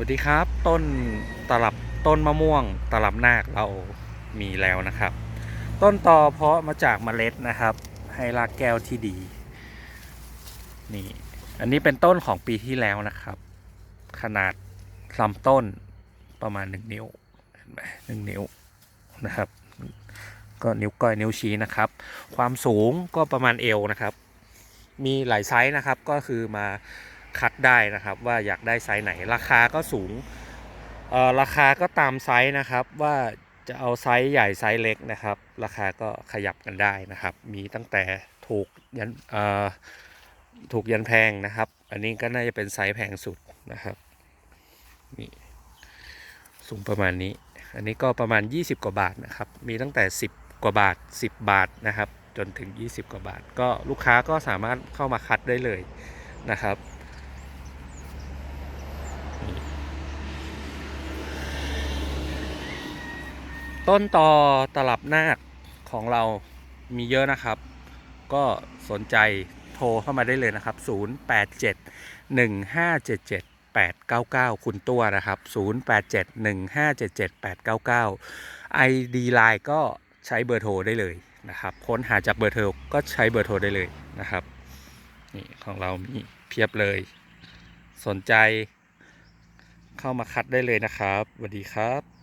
วัสดีครับต้นตลับต้นมะม่วงตลับนาคเรามีแล้วนะครับ ต้นตอเพาะมาจากเมล็ดนะครับ ให้รากแก้วที่ดีนี่อันนี้เป็นต้นของปีที่แล้วนะครับ ขนาดลำต้นประมาณหนึ่งนิ้วเห็นไหมหนึ่งนิ้วนะครับ ก็นิ้วก้อยนิ้วชี้นะครับ ความสูงก็ประมาณเอวนะครับ มีหลายไซส์นะครับก็คือมา คัดได้นะครับ ว่าอยากได้ไซส์ไหน ราคาก็สูงราคาก็ตามไซส์นะครับว่าจะเอาไซส์ใหญ่ไซส์เล็กนะครับ ราคาก็ขยับกันได้นะครับ มีตั้งแต่ถูกยันถูกยันแพงนะครับ อันนี้ก็น่าจะเป็นไซส์แพงสุดนะครับนี่สูงประมาณนี้ อันนี้ก็ประมาณ 20 กว่าบาทนะครับ มีตั้งแต่ 10 กว่าบาท 10 บาทนะครับ จนถึง 20 กว่าบาท ก็ลูกค้าก็สามารถเข้ามาคัดได้เลยนะครับ ต้นตอตลับนาคของเรามีเยอะนะครับ ก็สนใจโทรเข้ามาได้เลยนะครับ 087 1577 899 คุณตัวนะครับ 087 1577 899 ID Line ก็ใช้เบอร์โทรได้เลยนะครับ ค้นหาจากเบอร์โทรก็ใช้เบอร์โทรได้เลยนะครับ นี่ของเรามีเพียบเลย สนใจเข้ามาคัดได้เลยนะครับสวัสดีครับ